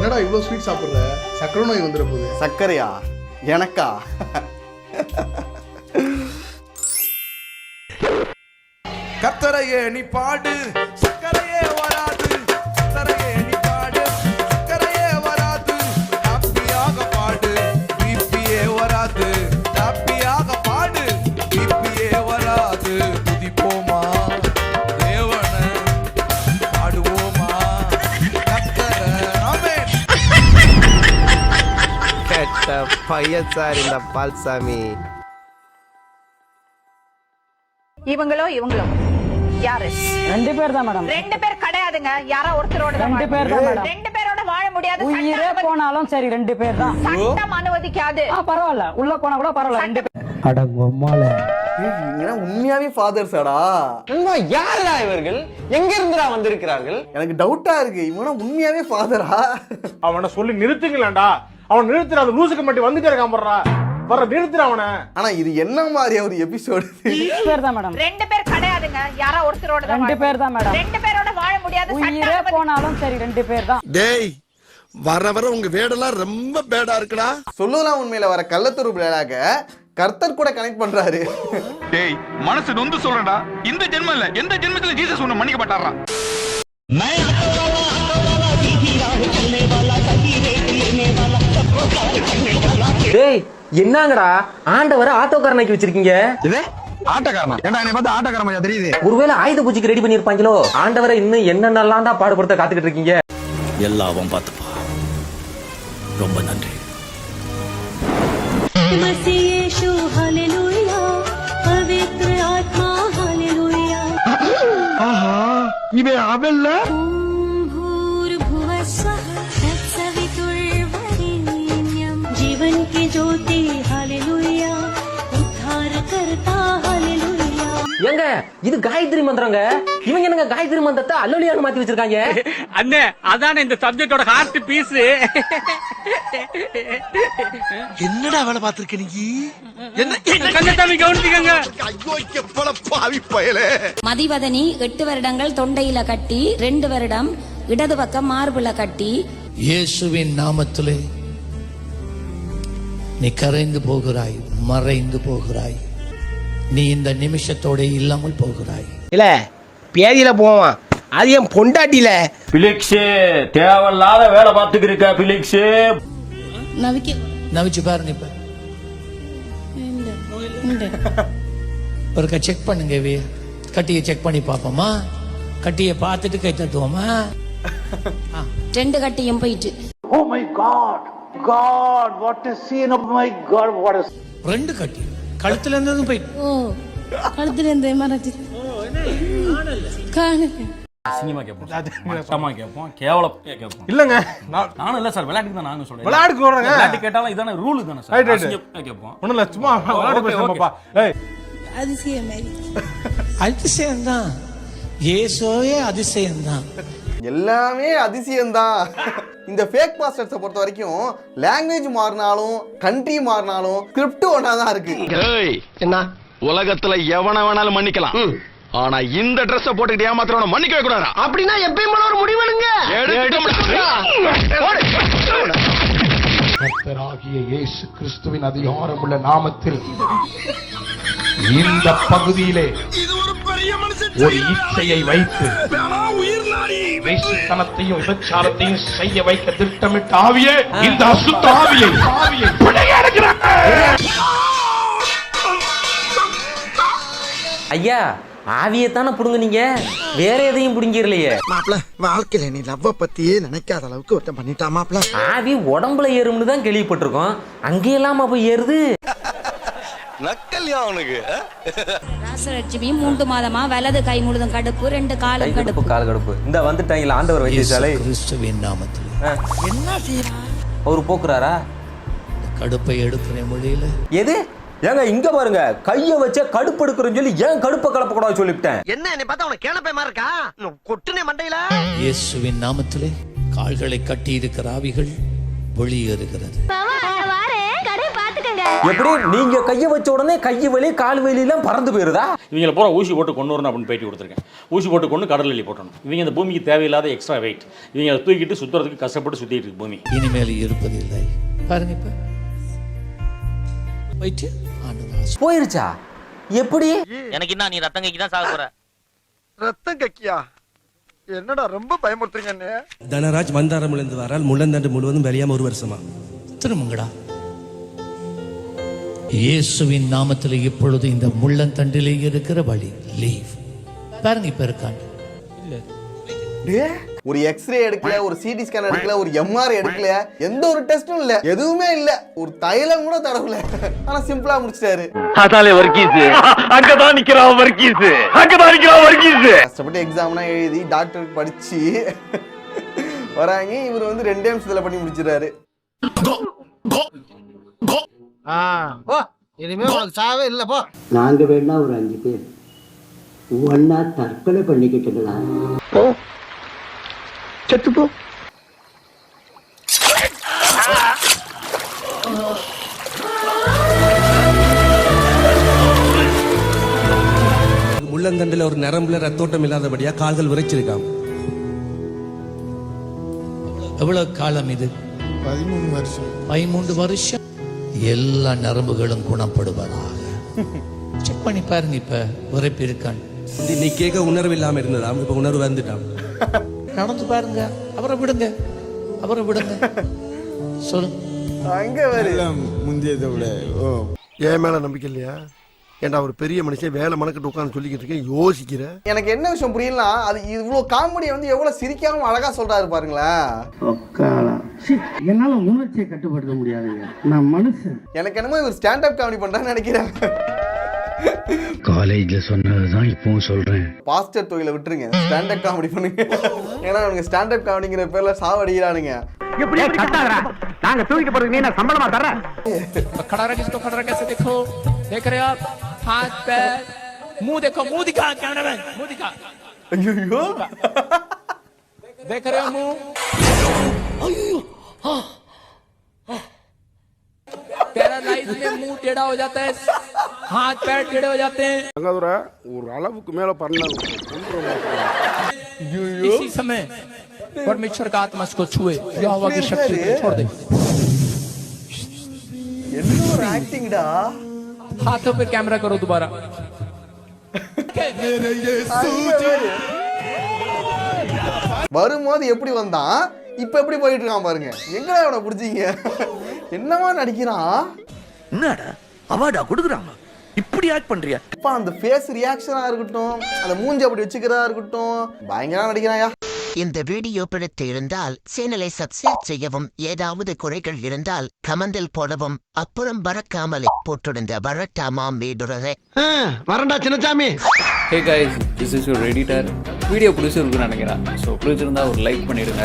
என்னடா இவ்வளோ ஸ்வீட் சாப்பிட்ற? சக்கரை நோய் வந்துட போகுது. சர்க்கரையா? எனக்கா? கத்தரையே நீ பாடு. பையன் சார் இந்த பால்சாமி. இவங்களோ இவங்களோ. யாரு? ரெண்டு பேர் தான் மேடம். ரெண்டு பேர் கிடையாதுங்க. யாரோ ஒருத்தரோட தான் ரெண்டு பேர் தான். மேடம். ரெண்டு பேரோட வாழ முடியாது. உயிரே போனாலும் சரி ரெண்டு பேர் தான். சட்டம் அனுமதிக்காது. ஆ பரவாயில்ல. உள்ள போனா கூட பரவாயில்ல ரெண்டு பேர். இவங்க உண்மையாவே ஃபாதர்ஸாடா யாரா இவர்கள்? எங்க இருந்துடா வந்திருக்கிறார்கள்? எனக்கு டவுட்டா இருக்கு. இவங்க உண்மையாவே ஃபாதரா அவனை சொல்லி நிறுத்துங்களேன்டா. அவன் நிறுத்துற அந்த லூசுக்கு மட்டும் வந்துட்டே இருக்கான் போடுறா. வர நிறுத்துற அவனை. ஆனா இது என்ன மாதிரி ஒரு எபிசோடு ரெண்டு பேர் தான் மேடம். ரெண்டு பேர் கிடையாதுங்க. யாரோ ஒருத்தரோட தான் ரெண்டு பேர் தான் மேடம். ரெண்டு பேரோட வாழ முடியாது உயிரே போனாலும் சரி ரெண்டு பேர் தான். டேய் வர வர உங்க வேடெல்லாம் ரொம்ப பேடா இருக்குடா. சொல்லலாம் உண்மையில வர கள்ளத்தூர் பிள்ளையாக கர்த்தர் கூட கனெக்ட் பண்றாரு. டேய் மனசு நொந்து சொல்றேன்டா. இந்த ஜென்மம் இல்ல. எந்த ஜென்மத்துல ஜீசஸ் உன்னை மன்னிக்க மாட்டாரா டேய் என்னங்கடா? ஆண்டவரை ஆட்டோக்காரனாக்கி வச்சிருக்கீங்க? இது? ஒருவேளை ஆயுத பூஜைக்கு ரெடி பண்ணிருப்பாங்களோ ஆண்டவரை இன்னும் என்னென்னலாம் பாடுபடுத்த காத்துக்கிட்டு இருக்கீங்க? எல்லாவும் பார்த்துப்பா. ரொம்ப நன்றி. ஏங்க இது காயத்ரி மந்திரங்க. இவங்க என்னங்க காயத்ரி மந்திரத்தை அல்லலியான்னு மாத்தி வச்சிருக்காங்க? அண்ணே அதானே இந்த சப்ஜெக்டோட ஹார்ட் பீஸ் என்னடா வேலை பார்த்திருக்க நீ? என்ன கண்ணசாமி கவனிச்சுக்கங்க. ஐயோ எப்பல பாவி பயலே. மதிவதனி எட்டு வருடங்கள் தொண்டையில கட்டி ரெண்டு வருடம் இடது பக்கம் மார்புல கட்டி இயேசுவின் நாமத்திலே நீ கரைந்து போகிறாய் மறைந்து போகிறாய். நீ இந்த நிமிஷத்தோட இல்லாமல் போகிறாய். இல்ல பேதியில போவான். அது என் பொண்டாட்டில பிலிக்ஸே தேவையில்லாத வேலை பார்த்துக்கிருக்க பிலிக்ஸே. நவிக்க. நவிச்சு பாரு நீ இப்ப ஒருக்கா செக் பண்ணுங்க இவைய கட்டியை செக் பண்ணி பார்ப்போமா? கட்டியை பார்த்துட்டு கை தட்டுவோமா? ரெண்டு கட்டியும் போயிட்டு. ரெண்டு கட்டி. கழுத்துல இருந்ததும் போயிட்டு ஓ கழுத்துல இருந்து மறைச்சு சினிமா கேட்போம் மட்டமா கேட்போம் கேவலம் கேட்போம் இல்லங்க. நான் நானும் இல்ல சார் விளையாட்டுக்கு தான் நானும் சொல்றேன். விளையாட்டுக்கு சொல்றேங்க. விளையாட்டு கேட்டாலும் இதான ரூல் தானே சார். Right, right. அசிங்கமா கேட்போம் ஒண்ணும் இல்ல சும்மா விளையாட்டு பாப்பா ஏய் அதிசயம் அதிசயம் தான் ஏசோவே அதிசயம் தான் எல்லாமே அதிசயம்தான். இந்த ஃபேக் மாஸ்டர்ஸை பொறுத்த வரைக்கும் லாங்குவேஜ் மாறினாலும் கண்ட்ரி மாறினாலும் ஸ்கிரிப்ட் ஒன்றா தான் இருக்கு என்ன? உலகத்துல எவன வேணாலும் மன்னிக்கலாம். ஆனா இந்த Dress போட்டுக்கிட்டு ஏமாத்துறவன மன்னிக்கவே கூடாது அப்படின்னா எப்பயும் போல ஒரு முடிவெடுங்க கர்த்தராகிய இயேசு கிறிஸ்துவின் அதிகாரமுள்ள நாமத்தில் இந்த பகுதியிலே ஒரு இச்சையை வைத்து வேசித்தனத்தையும் விபச்சாரத்தையும் செய்ய வைக்க திட்டமிட்ட ஆவியே இந்த அசுத்த ஆவியை ஆவியை ஐயா ஆவியை தானே புடுங்க நீங்க வேற எதையும் புடுங்கிடலையே. மாப்ள வாழ்க்கையில நீ லவ்வ பத்தியே நினைக்காத அளவுக்கு ஒருத்தன் பண்ணிட்டா மாப்ள ஆவி உடம்புல ஏறும்னு தான் கேள்விப்பட்டிருக்கோம். அங்கேயெல்லாம் போய் ஏறுது? நக்கல்யா அவனுக்கு ராசலட்சுமி மூன்று மாதமா வலது கை முழுதும் கடுப்பு ரெண்டு காலும் கடுப்பு கால் கடுப்பு. இந்த வந்துட்டாங்களா ஆண்டவர் வைத்தியசாலை? கிறிஸ்துவின் நாமத்தில். அவர் போக்குறாரா? கடுப்பை எடுக்கிற மொழியில. எது? ஏங்க இங்க பாருங்க கைய வச்ச கடுப்பு எடுக்கிறேன்னு சொல்லி ஏன் கடுப்பை கலப்ப கூடாது சொல்லிவிட்டேன்? என்ன என்னை பார்த்தா உனக்கு கேனப்பயமா இருக்கா? கொட்டுனே மண்டையில? இயேசுவின் நாமத்திலே கால்களை கட்டி இருக்கிற ஆவிகள் வெளியேறுகிறது. பாத்துக்கங்க எப்படி? நீங்க கைய வச்ச உடனே கை வலி கால் வலி எல்லாம் பறந்து போயிருதா? இவங்களை பூரா ஊசி போட்டு கொண்டு வரணும் அப்படின்னு பேட்டி கொடுத்துருக்கேன். ஊசி போட்டு கொண்டு கடல் எலி போட்டணும். இவங்க இந்த பூமிக்கு தேவையில்லாத எக்ஸ்ட்ரா வெயிட் இவங்க அதை தூக்கிட்டு சுத்துறதுக்கு கஷ்டப்பட்டு சுத்திட்டு இருக்கு பூமி. இனிமேல் இருப்பதில்லை பாருங்க இப்ப. போயிட்டு போயிருச்சா? எப்படி? எனக்கு என்ன நீ ரத்தம் கைக்கு தான் சாக போற? ரத்தம் கக்கியா? என்னடா ரொம்ப பயமுறுத்துறீங்க தனராஜ் மந்தாரமுலேருந்து வரால் முள்ளந்தண்டு முழுவதும் வெளியாம ஒரு வருஷமா? திரும்புங்கடா இயேசுவின் நாமத்தில் இப்பொழுது இந்த முள்ளந்தண்டிலே இருக்கிற வழி. லீவ் பாருங்க இப்ப இருக்காங்க ஒரு எக்ஸ்ரே எடுக்கல ஒரு சிடி ஸ்கேன் எடுக்கல ஒரு எம்ஆர் எடுக்கல எந்த ஒரு டெஸ்டும் இல்ல. எதுவுமே இல்ல. ஒரு தைலம் கூட தடவல ஆனா சிம்பிளா முடிச்சிட்டாரு. அதாலே வர்க்கீஸ் அங்கதான் நிக்கிறான் வர்க்கீஸ் அங்கதான் நிக்கிறான் வர்க்கீஸ் கஷ்டப்பட்டு எக்ஸாம்லாம் எழுதி டாக்டருக்கு படிச்சு வராங்க. இவர் வந்து ரெண்டே நிமிஷத்துல பண்ணி முடிச்சிடுறாரு. இனிமே உனக்கு சாவே இல்ல போ. நாங்க வேணா ஒரு அஞ்சு பேர். ஒன்னா தற்கொலை பண்ணிக்கிட்டுங்களா செத்துப்போ முள்ளந்தண்டுல ஒரு நரம்புல ரத்தோட்டம் இல்லாதபடியா கால்கள் விரைச்சிருக்கான் எவ்வளவு காலம் இது? பதிமூணு வருஷம். பதிமூன்று வருஷம். எல்லா நரம்புகளும் குணப்படுவதாக. செக் பண்ணி பாருங்க இப்ப உரைப்பு இருக்கான்னு நீ கேட்க உணர்வு இல்லாம இருந்ததாம் இப்ப உணர்வு வந்துட்டான் நடந்து பாருங்க அவரை விடுங்க அவரை விடுங்க. சொல்லுங்க. அங்க வரு. முந்தையதை விட ஓ. என் மேல நம்பிக்கை இல்லையா? ஏன்டா ஒரு பெரிய மனுஷன் வேலை மணக்கிட்டு உட்காந்து சொல்லிக்கிட்டு இருக்கேன் யோசிக்கிற? எனக்கு என்ன விஷயம் புரியலனா அது இவ்வளவு காமெடியை வந்து எவ்வளவு சிரிக்காம அழகா சொல்றாரு பாருங்களேன். என்னால உணர்ச்சியை கட்டுப்படுத்த முடியாதுங்க நான் மனுஷன் எனக்கு என்னமோ இவர் ஸ்டாண்ட் அப் காமெடி பண்றான்னு நினைக்கிறேன் காலேஜ்ல சொன்னதுதான் இப்பவும் சொல்றேன் பாஸ்டர் தொழிலை விட்டுருங்க ஸ்டாண்ட் அப் காமெடி பண்ணுங்க ஏன்னா அவனுங்க ஸ்டாண்ட் அப் காமெடிங்கிற பேர்ல சாவடிக்கிறானுங்க நாங்க தூக்கி போறதுக்கு நீ சம்பளமா தர खड़ा रख इसको खड़ा रख ऐसे देखो देख रहे हो आप हाथ पैर मुंह देखो मुंह दिखा कैमरा मैन मुंह दिखा ஐயோ देख रहे हो मुंह पैरालाइज में मुंह टेढ़ा हो जाता है हाथ पैर टेढ़े हो जाते हैं ஒரு அளவுக்கு மேல பண்ண इसी समय परमेश्वर का आत्मा इसको छुए यहोवा की शक्ति को छोड़ दे என்ன ஒரு ஆக்டிங்டா हाथों पे कैमरा करो दोबारा வரும்போது எப்படி வந்தான் இப்ப எப்படி போயிட்டு இருக்கான் பாருங்க. எங்கடா அவனை பிடிச்சீங்க? என்னவா நடிக்கிறான்? என்னடா? அவார்டா கொடுக்குறாங்க. இப்படி ஆக்ட் பண்றியா? இப்ப அந்த ஃபேஸ் ரியாக்ஷனா இருக்கட்டும் அந்த மூஞ்சி அப்படி வச்சுக்கிறதா இருக்கட்டும் பயங்கரமா நடிக்கிறான்யா. இந்த வீடியோ பிடித்து இருந்தால் சேனலை சப்ஸ்கிரைப் செய்யவும் ஏதாவது குறைகள் இருந்தால் கமெண்டில் போடவும் அப்புறம் பறக்காமலே போட்டிருந்த வரட்டாமாம் வீடுறதை வரண்டா Chinnasamy hey guys this is your editor video பிடிச்சிருக்குன்னு நினைக்கிறேன். ஸோ பிடிச்சிருந்தா ஒரு லைக் பண்ணிடுங்க.